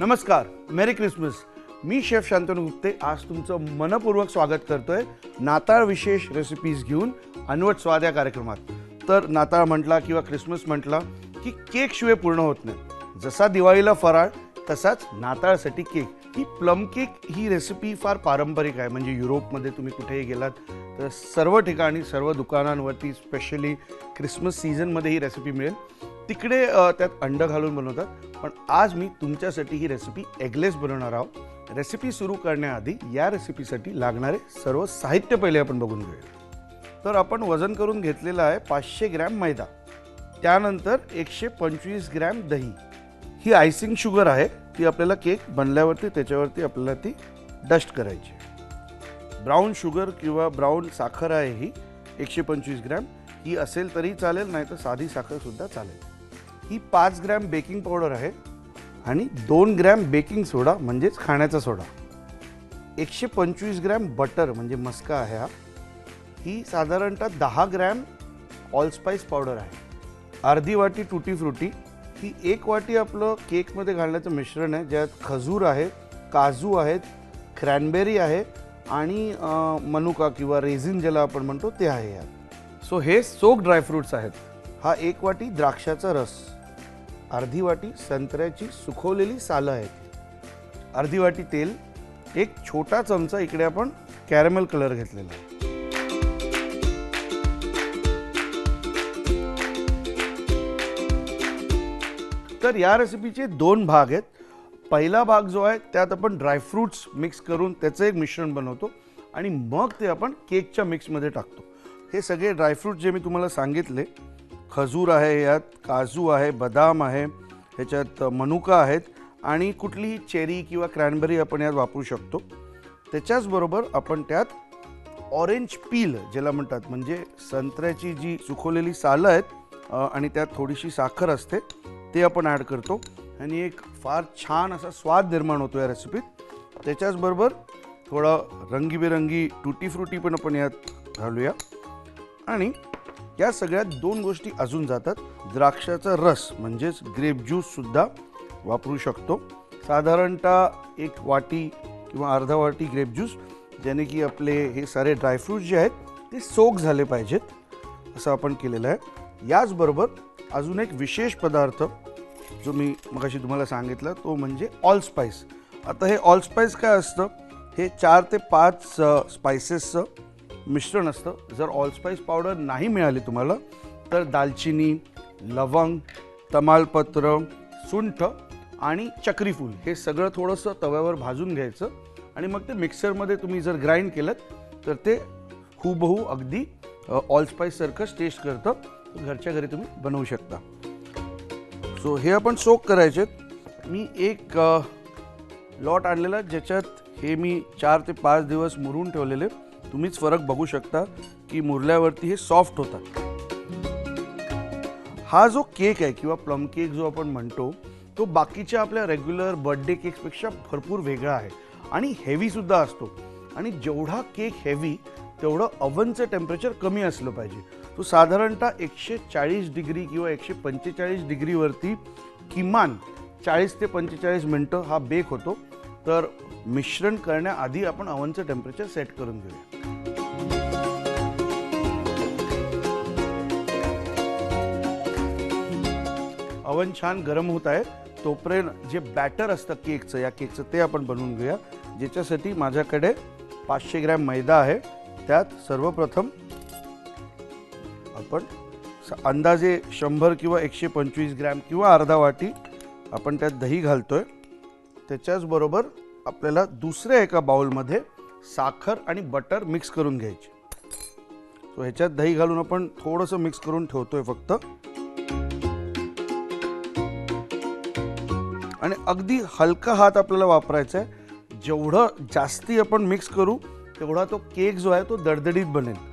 नमस्कार merry Christmas मी chef Shantanu Gupte. आज तुमचं मनपूर्वक स्वागत करतोय नाताळ विशेष रेसिपीज घेऊन अनवट स्वाद या कार्यक्रमात. तर नाताळ म्हटला किंवा क्रिसमस म्हटला की केक शिवाय पूर्ण होत नाही. जसा दिवाळीला फराळ तसाच नाताळसाठी केक. ही प्लम केक ही रेसिपी फार पारंपरिक आहे. म्हणजे युरोपमध्ये तुम्ही कुठेही गेलात तर सर्व ठिकाणी सर्व दुकानांवरती स्पेशली क्रिसमस सीझनमध्ये ही रेसिपी मिळेल. तिकडे त्यात अंड घालून बनवतात. पण आज मी तुमच्यासाठी ही रेसिपी एगलेस बनवणार आहोत. रेसिपी सुरू करण्याआधी या रेसिपीसाठी लागणारे सर्व साहित्य पहिले आपण बघून घेऊया. तर आपण वजन करून घेतलेलं आहे पाचशे ग्रॅम मैदा. त्यानंतर एकशे पंचवीस ग्रॅम दही. ही आयसिंग शुगर आहे. ती आपल्याला केक बनल्यावरती त्याच्यावरती आपल्याला ती डस्ट करायची ब्राऊन शुगर किंवा ब्राऊन साखर आहे ही एकशे पंचवीस ग्रॅम. ही असेल तरी चालेल नाही तर साधी साखरसुद्धा चालेल. ही पाच ग्रॅम बेकिंग पावडर आहे आणि दोन ग्रॅम बेकिंग सोडा म्हणजेच खाण्याचा सोडा. एकशे पंचवीस ग्रॅम बटर म्हणजे मस्का आहे हा ही साधारणतः दहा ग्रॅम ऑलस्पाईस पावडर आहे. अर्धी वाटी टुटी फ्रुटी ही एक वाटी आपलं केकमध्ये घालण्याचं मिश्रण आहे ज्यात खजूर आहे काजू आहेत क्रॅनबेरी आहे आणि मनुका किंवा रेझिन ज्याला आपण म्हणतो ते आहे यात. सो हे सोक ड्रायफ्रुट्स आहेत. हा एक वाटी द्राक्षाचा रस. अर्धी वाटी संत्र्याची सुखवलेली सालं आहेत. अर्धी वाटी तेल एक छोटा चमचा इकडे आपण कॅरमेल कलर घेतलेला आहे. तर या रेसिपीचे दोन भाग आहेत. पहिला भाग जो आहे त्यात आपण ड्रायफ्रूट्स मिक्स करून त्याचं एक मिश्रण बनवतो आणि मग ते आपण केकच्या मिक्समध्ये टाकतो. हे सगळे ड्रायफ्रूट जे मी तुम्हाला सांगितले खजूर आहे यात काजू आहे बदाम आहे ह्याच्यात मनुका आहेत आणि कुठलीही चेरी किंवा क्रॅनबेरी आपण यात वापरू शकतो. त्याच्याचबरोबर आपण त्यात ऑरेंज पील ज्याला म्हणतात म्हणजे संत्र्याची जी सुखवलेली सालं आहेत आणि त्यात थोडीशी साखर असते ते आपण ॲड करतो. आणि एक फार छान असा स्वाद निर्माण होतो या रेसिपीत. त्याच्याचबरोबर थोडं रंगीबेरंगी टुटी फ्रुटी पण आपण यात घालूया. आणि या सगळ्यात दोन गोष्टी अजून जातात. द्राक्षाचा रस म्हणजेच ग्रेप ज्यूससुद्धा वापरू शकतो. साधारणतः एक वाटी किंवा अर्धा वाटी ग्रेप ज्यूस ज्याने की आपले हे सारे ड्रायफ्रूट जे आहेत ते सोक झाले पाहिजेत. असं आपण केलेलं आहे. याचबरोबर अजून एक विशेष पदार्थ जो मी मगाशी तुम्हाला सांगितला तो म्हणजे ऑल स्पाईस आता हे ऑल स्पाईस काय असतं? हे चार ते पाच स्पायसेसचं मिश्रण असतं. जर ऑलस्पाईस पावडर नाही मिळाली तुम्हाला तर दालचिनी लवंग तमालपत्र सुंठ आणि चक्रीफूल हे सगळं थोडंसं तव्यावर भाजून घ्यायचं आणि मग ते मिक्सरमध्ये तुम्ही जर ग्राइंड केलं तर ते हुबहू अगदी ऑलस्पाईससारखंच टेस्ट करतं. घरच्या घरी तुम्ही बनवू शकता. सो हे आपण सोक करायचे मी एक लॉट आणलेला ज्याच्यात हे मी चार ते पाच दिवस मुरून ठेवलेले. तुम्हीच फरक बघू शकता की मुरल्यावरती हे सॉफ्ट होतात. हा जो केक आहे किंवा प्लम केक जो आपण म्हणतो तो बाकीच्या आपल्या रेग्युलर बर्थडे केक्सपेक्षा भरपूर वेगळा आहे आणि हेवीसुद्धा असतो. आणि जेवढा केक हेवी तेवढं अवनचं टेम्परेचर कमी असलं पाहिजे. तो साधारणतः एकशे चाळीस डिग्री किंवा एकशे पंचेचाळीस डिग्रीवरती किमान चाळीस ते पंचेचाळीस मिनटं हा बेक होतो. तर मिश्रण करण्याआधी आपण अवनचं टेम्परेचर सेट करून घेऊया. अवन छान गरम होत आहे. तोपर्यंत जे बॅटर असतं केकचं या केकचं ते आपण बनवून घेऊया. ज्याच्यासाठी माझ्याकडे पाचशे ग्रॅम मैदा आहे. त्यात सर्वप्रथम आपण स- अंदाजे शंभर किंवा एकशे पंचवीस ग्रॅम किंवा अर्धा वाटी आपण त्यात दही घालतोय. त्याच्याचबरोबर आपल्याला दुसऱ्या एका बाउलमध्ये साखर आणि बटर मिक्स करून घ्यायची. सो ह्याच्यात दही घालून आपण थोडंसं मिक्स करून ठेवतोय फक्त. आणि अगदी हलका हात आपल्याला वापरायचा आहे जेवढं जास्ती आपण मिक्स करू तेवढा तो केक जो आहे तो दडदडीत बनेल.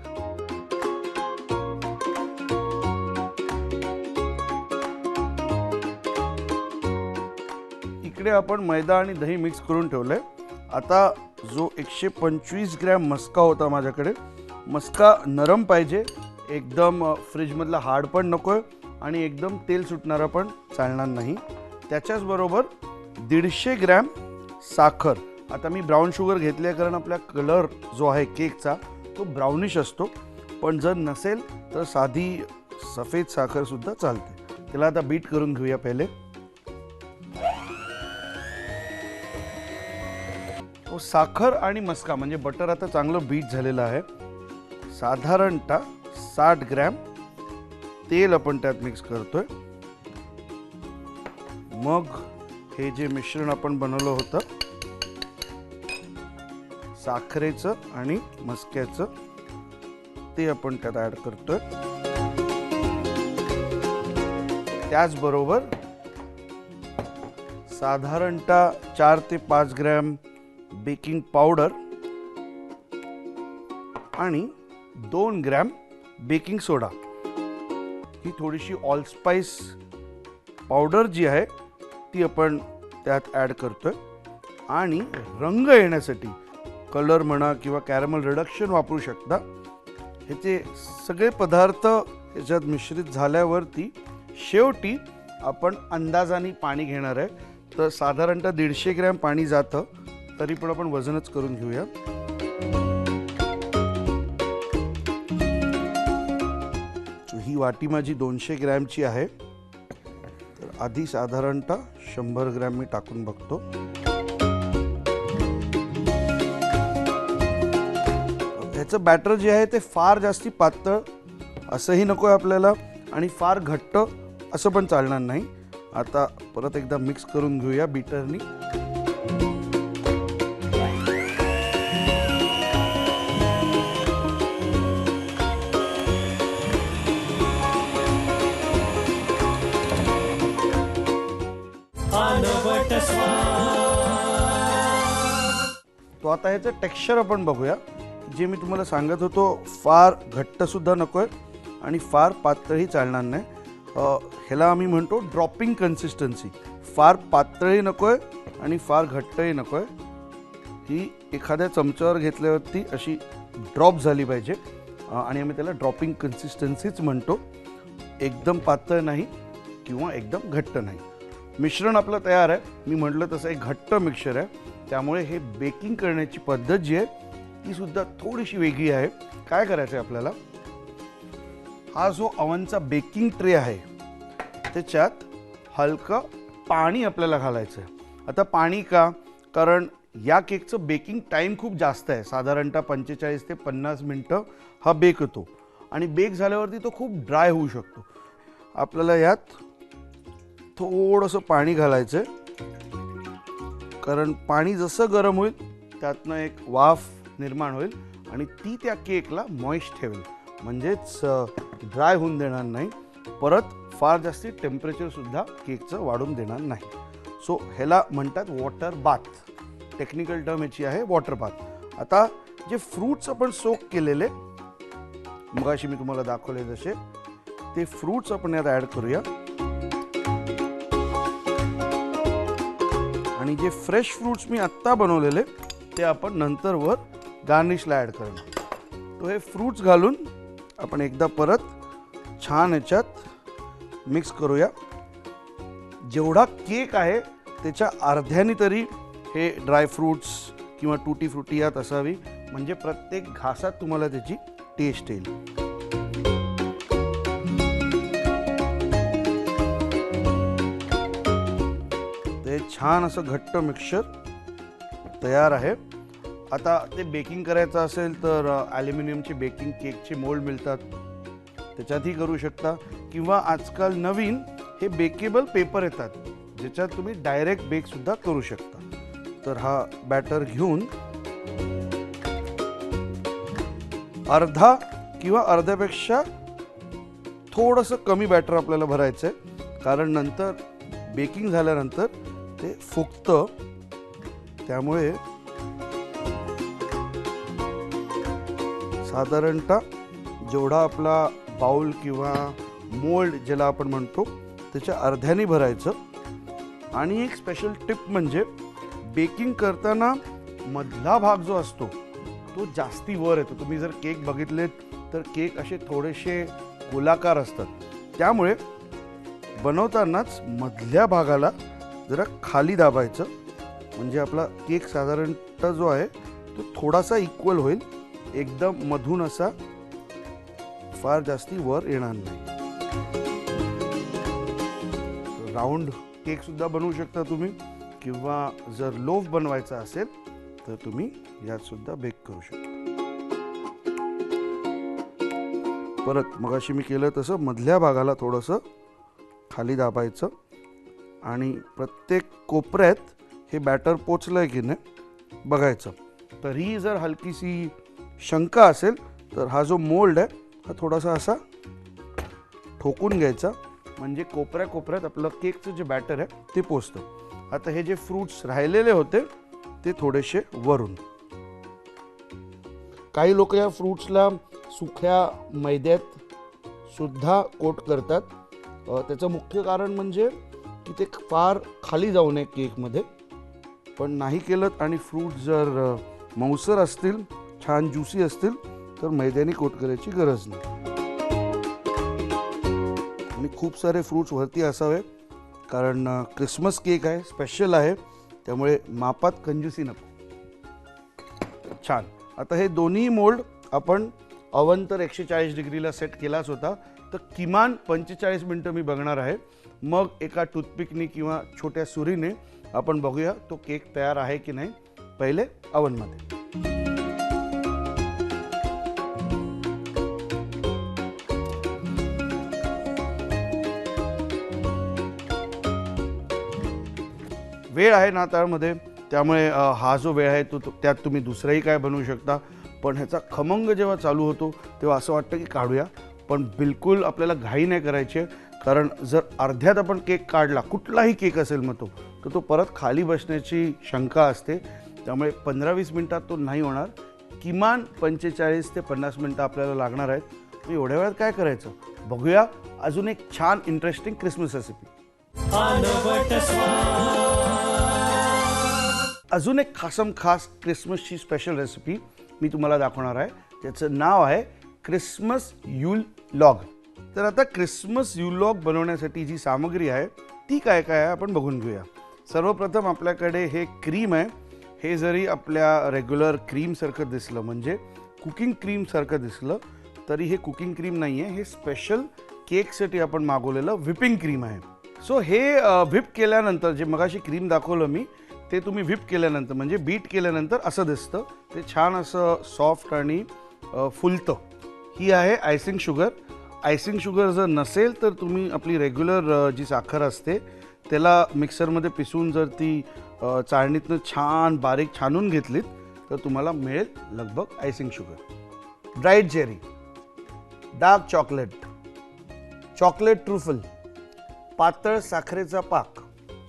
इकडे आपण मैदा आणि दही मिक्स करून ठेवलंय आता जो एकशे पंचवीस ग्रॅम मस्का होता माझ्याकडे मस्का नरम पाहिजे. एकदम फ्रीजमधला हार्ड पण नको आहे आणि एकदम तेल सुटणारा पण चालणार नाही. त्याच्याच बरोबर दीडशे ग्रॅम साखर. आता मी ब्राऊन शुगर घेतली आहे कारण आपला कलर जो आहे केकचा तो ब्राउनिश असतो. पण जर नसेल तर साधी सफेद साखरसुद्धा चालते. त्याला आता बीट करून घेऊया पहिले. साखर आणि मस्का म्हणजे बटर आता चांगलं बीट झालेलं आहे. साधारणतः साठ ग्रॅम तेल आपण त्यात मिक्स करतोय. मग हे जे मिश्रण आपण बनवलं होतं साखरेचं आणि मस्क्याचं ते आपण त्यात ॲड करतोय. त्याचबरोबर साधारणतः चार ते पाच ग्रॅम बेकिंग पावडर आणि दोन ग्रॅम बेकिंग सोडा. ही थोडीशी ऑलस्पाईस पावडर जी आहे ती आपण त्यात ॲड करतोय. आणि रंग येण्यासाठी कलर म्हणा किंवा कॅरमल रिडक्शन वापरू शकता. ह्याचे सगळे पदार्थ ह्याच्यात मिश्रित झाल्यावरती शेवटी आपण अंदाजाने पाणी घेणार आहे. तर साधारणतः दीडशे ग्रॅम पाणी जातं. तरी पण आपण वजनच करून घेऊया. ही वाटी माझी दोनशे ग्रॅमची आहे. तर आधी साधारणतः शंभर ग्रॅम मी टाकून बघतो. ह्याचं बॅटर जे आहे ते फार जास्ती पातळ असंही नको आहे आपल्याला आणि फार घट्ट असं पण चालणार नाही. आता परत एकदा मिक्स करून घेऊया बीटरनी तो आता ह्याचं टेक्स्चर आपण बघूया. जे मी तुम्हाला सांगत होतो फार घट्टसुद्धा नको आहे आणि फार पातळही चालणार नाही. ह्याला आम्ही म्हणतो ड्रॉपिंग कन्सिस्टन्सी फार पातळही नको आहे आणि फार घट्टही नको आहे ही एखाद्या चमच्यावर घेतल्यावरती अशी ड्रॉप झाली पाहिजे. आणि आम्ही त्याला ड्रॉपिंग कन्सिस्टन्सीच म्हणतो. एकदम पातळ नाही किंवा एकदम घट्ट नाही. मिश्रण आपलं तयार आहे. मी म्हटलं तसं एक घट्ट मिक्सर आहे. त्यामुळे हे बेकिंग करण्याची पद्धत जी आहे ती सुद्धा थोडीशी वेगळी आहे. काय करायचं आहे आपल्याला? हा जो अवनचा बेकिंग ट्रे आहे त्याच्यात हलकं पाणी आपल्याला घालायचं आहे. आता पाणी का? कारण या केकचं बेकिंग टाईम खूप जास्त आहे. साधारणतः पंचेचाळीस ते पन्नास मिनटं हा बेक होतो. आणि बेक झाल्यावरती तो खूप ड्राय होऊ शकतो. आपल्याला यात थोडंसं पाणी घालायचं आहे कारण पाणी जसं गरम होईल त्यातनं एक वाफ निर्माण होईल आणि ती त्या केकला मॉइश ठेवेल. म्हणजेच ड्राय होऊन देणार नाही. परत फार जास्ती टेम्परेचरसुद्धा केकचं वाढून देणार नाही. सो ह्याला म्हणतात वॉटर बाथ. टेक्निकल टर्म याची आहे वॉटर बाथ. आता जे फ्रूट्स आपण सोक केलेले मगाशी मी तुम्हाला दाखवले जसे ते फ्रूट्स आपण यात ॲड करूया. आणि जे फ्रेश फ्रूट्स मी आत्ता बनवलेले ते आपण नंतर वर गार्निशला ॲड करणार. तो हे फ्रूट्स घालून आपण एकदा परत छान ह्याच्यात मिक्स करूया. जेवढा केक आहे त्याच्या अर्ध्यानी तरी हे ड्राय फ्रूट्स किंवा टूटी फ्रुटी यात असावी. म्हणजे प्रत्येक घासात तुम्हाला त्याची टेस्ट येईल. छान असं घट्ट मिक्सचर तयार आहे. आता ते बेकिंग करायचं असेल तर ॲल्युमिनियमचे बेकिंग केकचे मोल्ड मिळतात. त्याच्यातही करू शकता. किंवा आजकाल नवीन हे बेकेबल पेपर येतात ज्याच्यात तुम्ही डायरेक्ट बेकसुद्धा करू शकता. तर हा बॅटर घेऊन अर्धा किंवा अर्ध्यापेक्षा थोडंसं कमी बॅटर आपल्याला भरायचं आहे कारण नंतर बेकिंग झाल्यानंतर ते फुगतं त्यामुळे साधारणतः जेवढा आपला बाउल किंवा मोल्ड ज्याला आपण म्हणतो त्याच्या अर्ध्याने भरायचं. आणि एक स्पेशल टिप म्हणजे बेकिंग करताना मधला भाग जो असतो तो जास्ती वर येतो. तुम्ही जर केक बघितलेत तर केक असे थोडेसे गोलाकार असतात. त्यामुळे बनवतानाच मधल्या भागाला जरा खाली दाबायचं. म्हणजे आपला केक साधारणतः जो आहे तो थोडासा इक्वल होईल. एकदम मधून असा फार जास्ती वर येणार नाही. राऊंड केकसुद्धा बनवू शकता तुम्ही. किंवा जर लोफ बनवायचा असेल तर तुम्ही यातसुद्धा बेक करू शकता. परत मगाशी मी केलं तसं मधल्या भागाला थोडंसं खाली दाबायचं. आणि प्रत्येक कोपऱ्यात हे बॅटर पोचलं आहे की नाही बघायचं. तरीही जर हलकीशी शंका असेल तर हा जो मोल्ड आहे हा थोडासा असा ठोकून घ्यायचा. म्हणजे कोपऱ्या कोपऱ्यात आपलं केकचं जे बॅटर आहे ते पोचतं. आता हे जे फ्रूट्स राहिलेले होते ते थोडेसे वरून. काही लोक या फ्रूट्सला सुक्या मैद्यात सुद्धा कोट करतात. त्याचं मुख्य कारण म्हणजे की ते फार खाली जाऊ नये केकमध्ये. पण नाही केलं आणि फ्रूट जर मऊसर असतील छान ज्युसी असतील तर मैद्याने कोट करायची गरज नाही. आणि खूप सारे फ्रूट्स वरती असावे कारण क्रिसमस केक आहे स्पेशल आहे त्यामुळे मापात कंजूसी नको. छान. आता हे दोन्ही मोल्ड आपण अवन तर एकशे चाळीस डिग्रीला सेट केलाच होता तर किमान पंचेचाळीस मिनटं मी बघणार आहे. मग एका टूथपिकने किंवा छोट्या सुरीने आपण बघूया तो केक तयार आहे की नाही पहिले अवनमध्ये. वेळ आहे नाताळमध्ये त्यामुळे हा जो वेळ आहे तो त्यात तुम्ही दुसरंही काय बनवू शकता. पण ह्याचा खमंग जेव्हा चालू होतो तेव्हा असं वाटतं की काढूया. पण बिलकुल आपल्याला घाई नाही करायची कारण जर अर्ध्यात आपण केक काढला कुठलाही केक असेल मग तो तर तो परत खाली बसण्याची शंका असते. त्यामुळे पंधरा वीस मिनटात तो नाही होणार. किमान पंचेचाळीस ते पन्नास मिनटं आपल्याला लागणार आहेत. मग एवढ्या वेळात काय करायचं? बघूया. अजून एक छान इंटरेस्टिंग क्रिसमस रेसिपी अजून एक खासम खास क्रिसमसची स्पेशल रेसिपी मी तुम्हाला दाखवणार आहे. त्याचं नाव आहे क्रिसमस यूल लॉग तर आता क्रिसमस युलॉग बनवण्यासाठी जी सामग्री आहे ती काय काय आहे आपण बघून घेऊया. सर्वप्रथम आपल्याकडे हे क्रीम आहे. हे जरी आपल्या रेग्युलर क्रीमसारखं दिसलं म्हणजे कुकिंग क्रीमसारखं दिसलं तरी हे कुकिंग क्रीम नाही आहे हे स्पेशल केकसाठी आपण मागवलेलं व्हिपिंग क्रीम आहे. सो हे व्हिप केल्यानंतर जे मगाशी क्रीम दाखवलं मी ते तुम्ही व्हिप केल्यानंतर म्हणजे बीट केल्यानंतर असं दिसतं. ते छान असं सॉफ्ट आणि फुलतं. ही आहे आयसिंग शुगर आयसिंग शुगर जर नसेल तर तुम्ही आपली रेग्युलर जी साखर असते त्याला मिक्सरमध्ये पिसून जर ती चाळणीतनं छान बारीक छानून घेतलीत तर तुम्हाला मिळेल लगभग icing sugar dried cherry dark chocolate chocolate truffle पातळ साखरेचा पाक.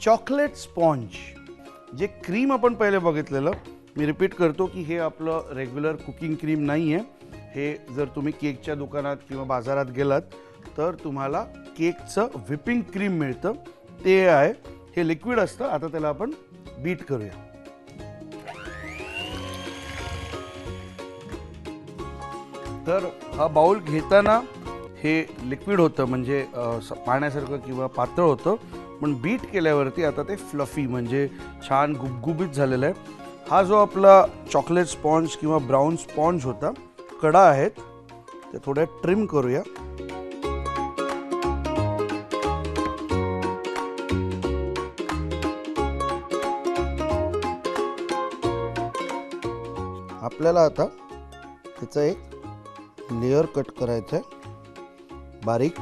चॉकलेट स्पॉन्ज जे क्रीम आपण पहिले बघितलेलं मी रिपीट करतो की हे आपलं रेग्युलर कुकिंग क्रीम नाही आहे हे जर तुम्ही केकच्या दुकानात किंवा बाजारात गेलात तर तुम्हाला केकचं व्हिपिंग क्रीम मिळतं. ते आहे हे लिक्विड असतं. आता त्याला आपण बीट करूया. तर हा बाउल घेताना हे लिक्विड होतं म्हणजे स- पाण्यासारखं किंवा पातळ होतं. पण बीट केल्यावरती आता ते फ्लफी म्हणजे छान गुबगुबीत झालेलं आहे. हा जो आपला चॉकलेट स्पॉन्ज किंवा ब्राऊन स्पॉन्ज होता कडा आहेत ते थोड्या ट्रिम करूया. आपल्याला आता त्याचा एक लेअर कट करायचा आहे. बारीक.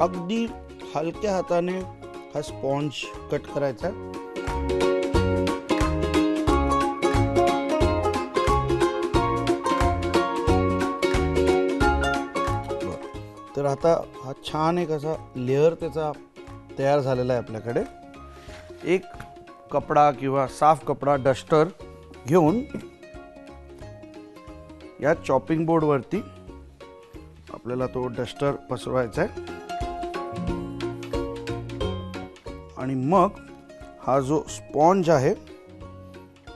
अगदी हलक्या हाताने हा स्पॉन्ज कट करायचा आहे. आता हा छान एक असा लेअर त्याचा तयार झालेला आहे आपल्याकडे. एक कपडा किंवा साफ कपडा डस्टर घेऊन या चॉपिंग बोर्डवरती आपल्याला तो डस्टर पसरवायचा आहे. आणि मग हा जो स्पॉन्ज आहे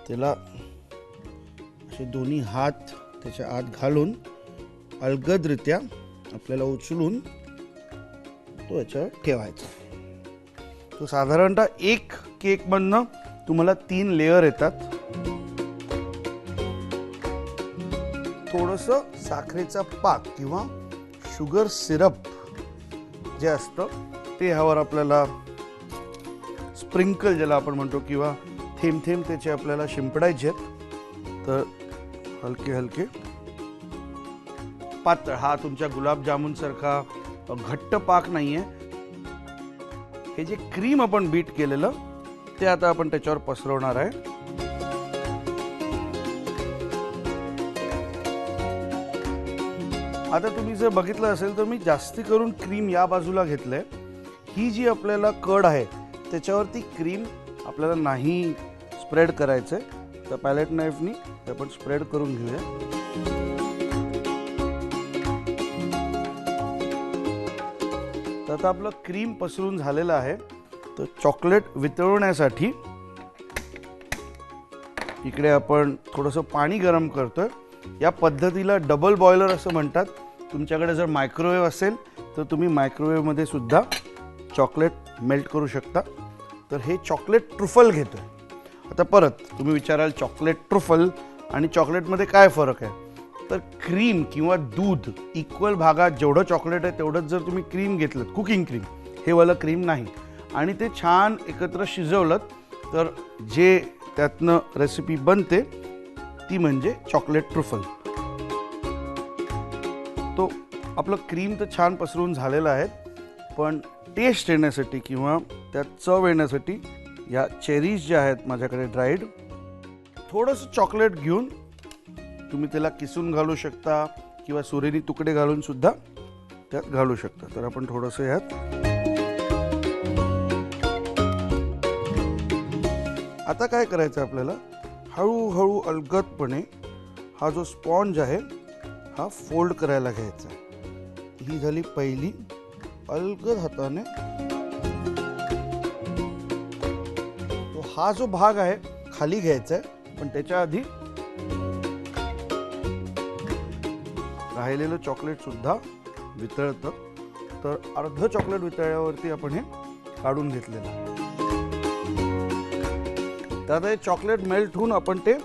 त्याला असे दोन्ही हात त्याच्या आत घालून अलगदरित्या आपल्याला उचलून तो याच्यावर ठेवायचा. तो साधारणतः एक केकमधनं तुम्हाला तीन लेअर येतात. थोडंसं साखरेचा पाक किंवा शुगर सिरप जे असतं ते ह्यावर आपल्याला स्प्रिंकल ज्याला आपण म्हणतो किंवा थेंब थेंब त्याचे आपल्याला शिंपडायचे आहेत. तर हलके हलके पातळ. हा तुमच्या गुलाबजामुन सारखा घट्ट पाक नाहीये. हे जे क्रीम आपण बीट केलेलं ते आता आपण त्याच्यावर पसरवणार आहे. आता तुम्ही जर बघितलं असेल तर मी जास्ती करून क्रीम या बाजूला घेतलंय. ही जी आपल्याला कड आहे त्याच्यावरती क्रीम आपल्याला नाही स्प्रेड करायचं आहे तर पॅलेट नाईफनी ते आपण स्प्रेड करून घेऊया. तर आता आपलं क्रीम पसरून झालेलं आहे. तर चॉकलेट वितळवण्यासाठी इकडे आपण थोडंसं पाणी गरम करतो या पद्धतीला डबल बॉयलर असं म्हणतात. तुमच्याकडे जर मायक्रोवेव्ह असेल तर तुम्ही मायक्रोवेव्हमध्ये सुद्धा चॉकलेट मेल्ट करू शकता. तर हे चॉकलेट ट्रुफल घेतो आता परत तुम्ही विचाराल चॉकलेट ट्रुफल आणि चॉकलेटमध्ये काय फरक आहे? तर क्रीम किंवा दूध इक्वल भागात जेवढं चॉकलेट आहे तेवढंच जर तुम्ही क्रीम घेतलं कुकिंग क्रीम हे वालं क्रीम नाही. आणि ते छान एकत्र शिजवलं तर जे त्यातनं रेसिपी बनते ती म्हणजे चॉकलेट ट्रुफल तो आपलं क्रीम तर छान पसरून झालेलं आहे पण टेस्ट येण्यासाठी किंवा त्यात चव येण्यासाठी या चेरीज ज्या आहेत माझ्याकडे ड्राईड थोडंसं चॉकलेट घेऊन तुम्ही त्याला किसून घालू शकता किंवा सुरेनी तुकडे घालून सुद्धा त्यात घालू शकता. तर आपण थोडंसं यात आता काय करायचं आपल्याला? हळूहळू अलगदपणे हा जो स्पॉन्ज आहे हा फोल्ड करायला घ्यायचा आहे. ही झाली पहिली अलगद हाताने. तो हा जो भाग आहे खाली घ्यायचा आहे पण त्याच्या आधी राहिलेलं चॉकलेट सुद्धा वितळतं. तर अर्ध चॉकलेट वितळल्यावरती आपण हे काढून घेतलेलं आहे. तर हे चॉकलेट मेल्ट होऊन आपण ते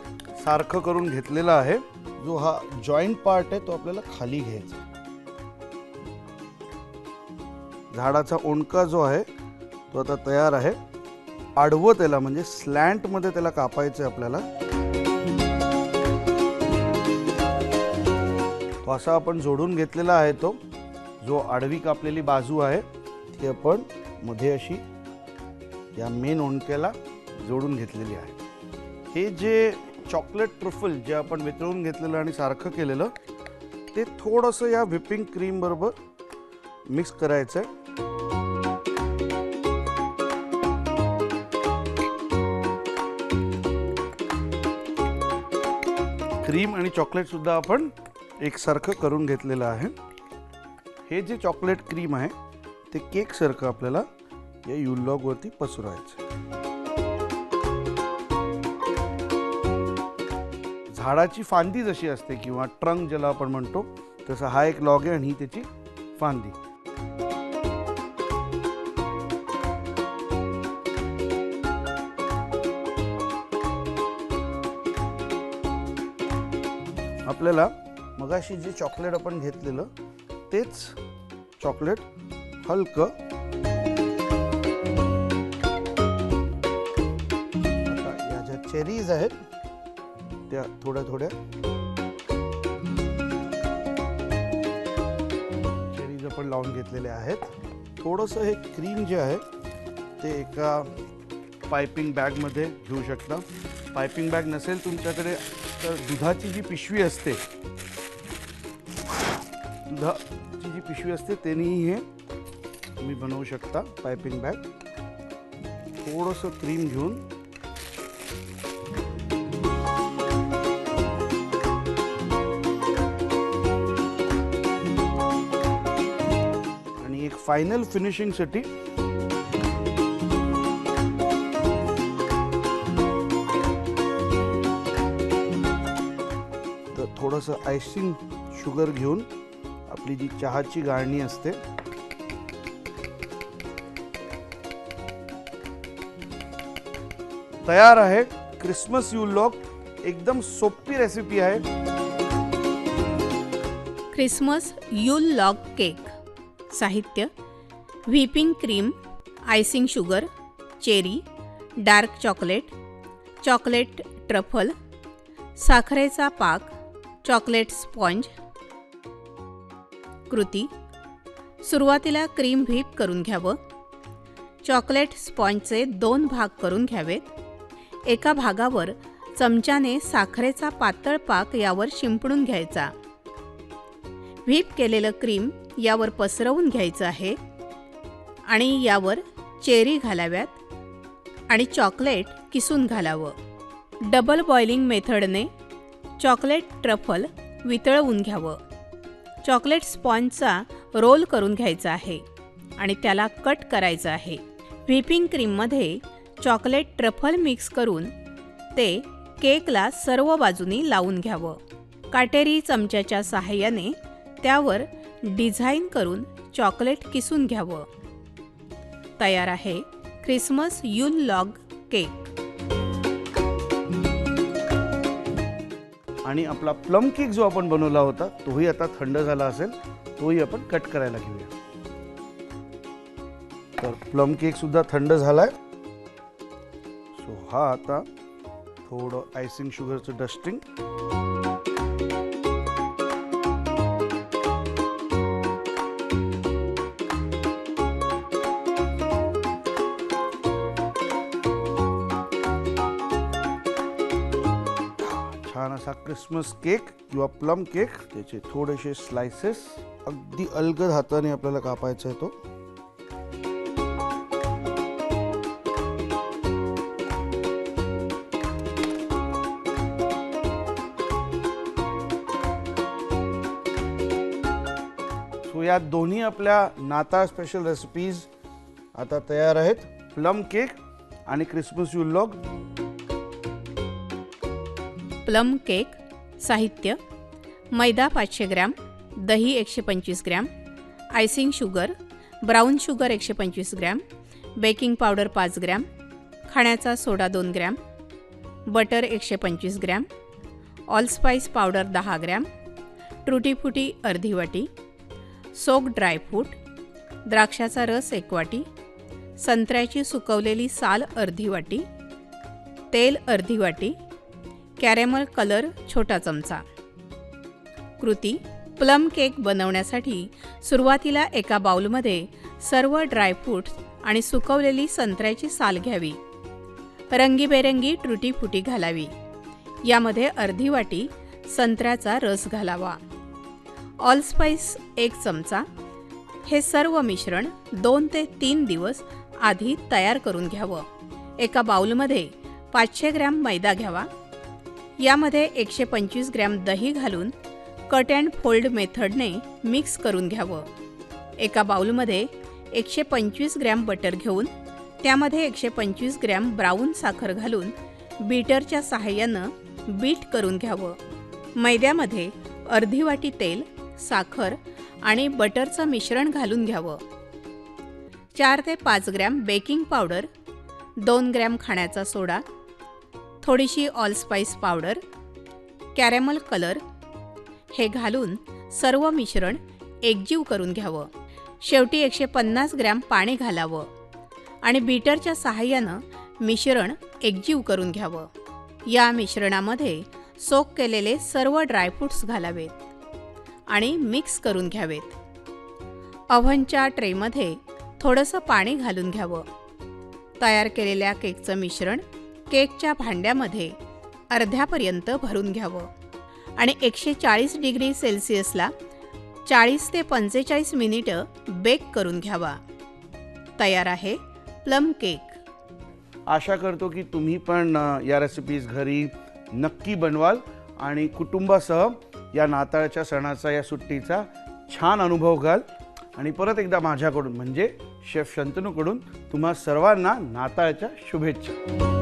सारखं करून घेतलेलं आहे. जो हा जॉईंट पार्ट आहे तो आपल्याला खाली घ्यायचा झाडाचा ओंडका जो आहे तो आता तयार आहे. आडवं त्याला म्हणजे स्लॅन्टमध्ये त्याला कापायचं आहे आपल्याला. तो असा आपण जोडून घेतलेला आहे तो. जो आडवी कापलेली बाजू आहे ती आपण मध्ये अशी या मेन ओंडक्याला जोडून घेतलेली आहे. हे जे चॉकलेट ट्रफल जे आपण वितळून घेतलेलं आणि सारखं केलेलं ते थोडंसं या व्हिपिंग क्रीमबरोबर मिक्स करायचं आहे क्रीम आणि चॉकलेटसुद्धा आपण एकसारखं करून घेतलेलं आहे. हे जे चॉकलेट क्रीम आहे ते केकसारखं आपल्याला या युलॉगवरती पसरवायचं झाडाची फांदी जशी असते किंवा ट्रंक ज्याला आपण म्हणतो तसा हा एक लॉग आहे आणि ही त्याची फांदी. आपल्याला मगाशी जे चॉकलेट आपण घेतलेलं तेच चॉकलेट हलकं. आता या ज्या चेरीज आहेत त्या थोड्या थोड्या. चेरीज आपण लावून घेतलेल्या आहेत. थोडंसं हे क्रीम जे आहे ते एका पायपिंग बॅगमध्ये घेऊ शकता. पायपिंग बॅग नसेल तुमच्याकडे तर दुधाची जी पिशवी असते दुधाची जी पिशवी असते त्यांनीही हे तुम्ही बनवू शकता पायपिंग बॅग. थोडंसं क्रीम घेऊन. आणि एक फायनल फिनिशिंगसाठी तर थोडंसं आयसिंग शुगर घेऊन. आपली जी चहाची गाळणी असते. तयार आहे क्रिसमस यू लॉक एकदम सोपी रेसिपी आहे. Christmas yule log cake. साहित्य whipping cream icing sugar cherry dark chocolate chocolate truffle साखरेचा पाक चॉकलेट स्पॉन्ज कृती. सुरुवातीला क्रीम व्हीप करून घ्यावं. चॉकलेट स्पॉन्जचे दोन भाग करून घ्यावेत. एका भागावर चमच्याने साखरेचा पातळ पाक यावर शिंपडून घ्यायचा. व्हीप केलेलं क्रीम यावर पसरवून घ्यायचं आहे. आणि यावर चेरी घालाव्यात आणि चॉकलेट किसून घालावं. डबल बॉइलिंग मेथडने चॉकलेट ट्रफल वितळवून घ्यावं. चॉकलेट स्पॉन्जचा रोल करून घ्यायचा आहे आणि त्याला कट करायचं आहे. व्हिपिंग क्रीममध्ये चॉकलेट ट्रफल मिक्स करून ते केकला सर्व बाजूनी लावून घ्यावं. काटेरी चमच्याच्या सहाय्याने त्यावर डिझाईन करून चॉकलेट किसून घ्यावं. तयार आहे ख्रिसमस युन लॉग केक. आणि आपला प्लम केक जो आपण बनवला होता तोही आता थंड झाला असेल तोही आपण कट करायला घेऊया. तर प्लम केक सुद्धा थंड झालाय. सो हा आता थोडं आयसिंग शुगरचं डस्टिंग क्रिसमस केक किंवा प्लम केक त्याचे थोडेसे स्लायसेस अगदी अलगद हाताने आपल्याला कापायचा आहे तो. सो या दोन्ही आपल्या नाताळ स्पेशल रेसिपीज आता तयार आहेत. प्लम केक आणि Christmas yule log plum cake साहित्य मैदा पाचशे ग्रॅम दही एकशे पंचवीस gram icing sugar brown sugar एकशे पंचवीस ग्रॅम बेकिंग पावडर पाच ग्रॅम खाण्याचा सोडा दोन ग्रॅम बटर एकशे पंचवीस ग्रॅम ऑलस्पाईस पावडर दहा ग्रॅम ट्रुटीफुटी अर्धी वाटी सोक ड्रायफ्रूट द्राक्षाचा रस एक वाटी संत्र्याची सुकवलेली साल अर्धी वाटी तेल अर्धी वाटी कॅरेमल कलर छोटा चमचा. कृती प्लम केक बनवण्यासाठी सुरुवातीला एका बाउलमध्ये सर्व ड्रायफ्रूट्स आणि सुकवलेली संत्र्याची साल घ्यावी. रंगीबेरंगी ट्रुटी फुटी घालावी. यामध्ये अर्धी वाटी संत्र्याचा रस घालावा. ऑलस्पाईस एक चमचा. हे सर्व मिश्रण दोन ते तीन दिवस आधी तयार करून घ्यावं. एका बाऊलमध्ये पाचशे ग्रॅम मैदा घ्यावा. यामध्ये एकशे पंचवीस ग्रॅम दही घालून कट अँड फोल्ड मेथडने मिक्स करून घ्यावं. एका बाउलमध्ये एकशे पंचवीस ग्रॅम बटर घेऊन त्यामध्ये एकशे पंचवीस ग्रॅम ब्राऊन साखर घालून बीटरच्या सहाय्यानं बीट करून घ्यावं. मैद्यामध्ये अर्धी वाटी तेल साखर आणि बटरचं मिश्रण घालून घ्यावं. चार ते पाच ग्रॅम बेकिंग पावडर दोन ग्रॅम खाण्याचा सोडा थोडीशी ऑलस्पाईस पावडर कॅरेमल कलर हे घालून सर्व मिश्रण एकजीव करून घ्यावं. शेवटी एकशे पन्नास ग्रॅम पाणी घालावं आणि बीटरच्या सहाय्यानं मिश्रण एकजीव करून घ्यावं. या मिश्रणामध्ये सोक केलेले सर्व ड्रायफ्रूट्स घालावेत आणि मिक्स करून घ्यावेत. अव्हनच्या ट्रेमध्ये थोडंसं पाणी घालून घ्यावं. तयार केलेल्या केकचं मिश्रण केकच्या भांड्यामध्ये अर्ध्यापर्यंत भरून घ्यावं. आणि एकशे चाळीस डिग्री सेल्सिअसला चाळीस ते पंचेचाळीस मिनिटं बेक करून घ्यावा. तयार आहे प्लम केक. आशा करतो की तुम्ही पण या रेसिपीज घरी नक्की बनवाल आणि कुटुंबासह या नाताळच्या सणाचा या सुट्टीचा छान अनुभव घ्याल आणि परत एकदा माझ्याकडून म्हणजे शेफ शंतनूकडून तुम्हा सर्वांना नाताळच्या शुभेच्छा.